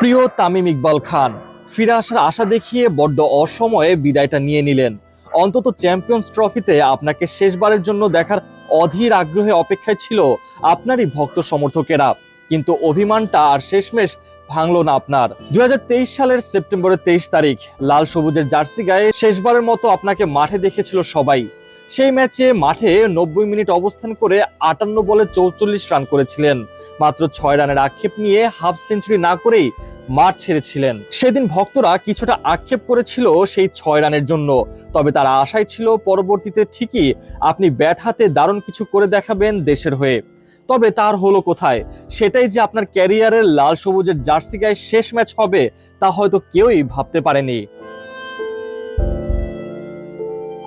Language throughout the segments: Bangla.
প্রিয় তামিম ইকবাল খান, ফিরে আসার আশা দেখিয়ে বড্ড অসময়ে বিদায়টা নিয়ে নিলেন। অন্তত চ্যাম্পিয়ন্স ট্রফিতে আপনাকে শেষবারের জন্য দেখার অধীর আগ্রহে অপেক্ষায় ছিল আপনারই ভক্ত সমর্থকেরা। কিন্তু অভিমানটা আর শেষমেশ ভাঙল না আপনার। দুই হাজার তেইশ সালের সেপ্টেম্বরের তেইশ তারিখ, লাল সবুজের জার্সি গায়ে শেষবারের মতো আপনাকে মাঠে দেখেছিল সবাই। সেই ম্যাচে মাঠে নব্বই মিনিট অবস্থান করে আটান্ন বলে চৌচল্লিশ রান করেছিলেন। মাত্র ছয় রানের আক্ষেপ নিয়ে হাফ সেঞ্চুরি না করেই মাঠ ছেড়েছিলেন। সেদিন ভক্তরা কিছুটা আক্ষেপ করেছিল সেই ছয় রানের জন্য। তবে তারা আশাই ছিল পরবর্তীতে ঠিকই আপনি ব্যাট হাতে দারুণ কিছু করে দেখাবেন দেশের হয়ে। তবে তার হলো কোথায়? সেটাই যে আপনার ক্যারিয়ারের লাল সবুজের জার্সি গায়ে শেষ ম্যাচ হবে, তা হয়তো কেউই ভাবতে পারেনি।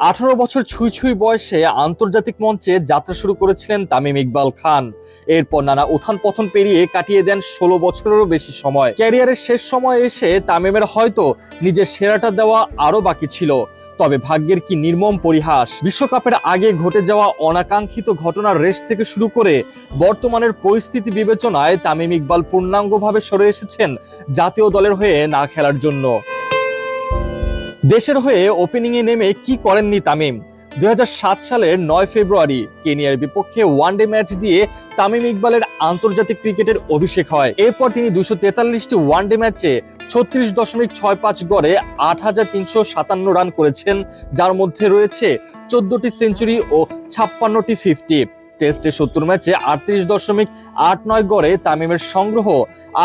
আঠারো বছর ছুঁই ছুঁই বয়সে আন্তর্জাতিক মঞ্চে যাত্রা শুরু করেছিলেন তামিম ইকবাল খান। এরপর নানা উত্থান পথন পেরিয়ে কাটিয়ে দেন ষোলো বছরেরও বেশি সময়। ক্যারিয়ারের শেষ সময় এসে তামিমের হয়তো নিজের সেরাটা দেওয়া আরও বাকি ছিল। তবে ভাগ্যের কি নির্মম পরিহাস? বিশ্বকাপের আগে ঘটে যাওয়া অনাকাঙ্ক্ষিত ঘটনার রেস থেকে শুরু করে বর্তমানের পরিস্থিতি বিবেচনায় তামিম ইকবাল পূর্ণাঙ্গভাবে সরে এসেছেন জাতীয় দলের হয়ে না খেলার জন্য। দেশের হয়ে ওপেনিংয়ে নেমে কি করেননি তামিম? দুই হাজার সাত সালের নয় ফেব্রুয়ারি, কেনিয়ার বিপক্ষে ওয়ানডে ম্যাচ দিয়ে তামিম ইকবালের আন্তর্জাতিক ক্রিকেটের অভিষেক হয়। এরপর তিনি দুশো তেতাল্লিশটি ওয়ানডে ম্যাচে ছত্রিশ দশমিক ছয় পাঁচ গড়ে আট হাজার তিনশো সাতান্ন রান করেছেন, যার মধ্যে রয়েছে চোদ্দটি সেঞ্চুরি ও ছাপ্পান্নটি ফিফটি টেস্টে সত্তর ম্যাচে আটত্রিশ দশমিক আট নয় গড়ে তামিমের সংগ্রহ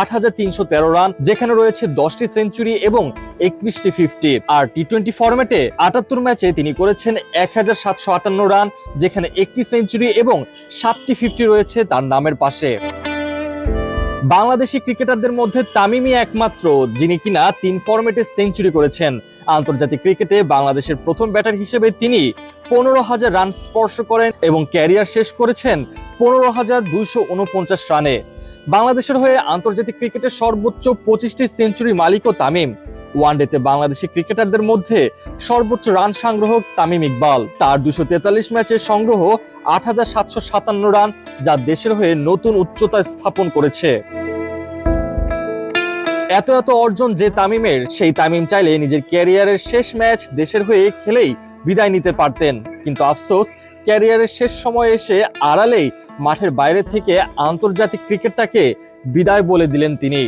আট হাজার তিনশো তেরো রান, যেখানে রয়েছে দশটি সেঞ্চুরি এবং একত্রিশটি ফিফটি। আর টি টোয়েন্টি ফরম্যাটে আটাত্তর ম্যাচে তিনি করেছেন এক হাজার সাতশো আটান্ন রান, যেখানে একটি সেঞ্চুরি এবং সাতটি ফিফটি রয়েছে তার নামের পাশে। বাংলাদেশি ক্রিকেটারদের মধ্যে তামিমই একমাত্র, যিনি কিনা তিন ফরম্যাটে সেঞ্চুরি করেছেন। আন্তর্জাতিক ক্রিকেটে বাংলাদেশের প্রথম ব্যাটার হিসেবে তিনি পনেরো হাজার রান স্পর্শ করেন এবং ক্যারিয়ার শেষ করেছেন পনেরো হাজার দুইশো উনপঞ্চাশ রানে। বাংলাদেশের হয়ে আন্তর্জাতিক ক্রিকেটে সর্বোচ্চ পঁচিশটি সেঞ্চুরি মালিকও তামিম। ওয়ানডেতে বাংলাদেশি ক্রিকেটারদের মধ্যে সর্বোচ্চ রান সংগ্রহক তামিম ইকবাল। তার দুশো তেতাল্লিশ ম্যাচের সংগ্রহ আট হাজার সাতশো সাতান্ন রান, যা দেশের হয়ে নতুন উচ্চতা স্থাপন করেছে। এত এত অর্জন যে তামিমের, সেই তামিম চাইলে নিজের ক্যারিয়ারের শেষ ম্যাচ দেশের হয়ে খেলেই বিদায় নিতে পারতেন। কিন্তু আফসোস, ক্যারিয়ারের শেষ সময় এসে আড়ালেই মাঠের বাইরে থেকে আন্তর্জাতিক ক্রিকেটটাকে বিদায় বলে দিলেন তিনি।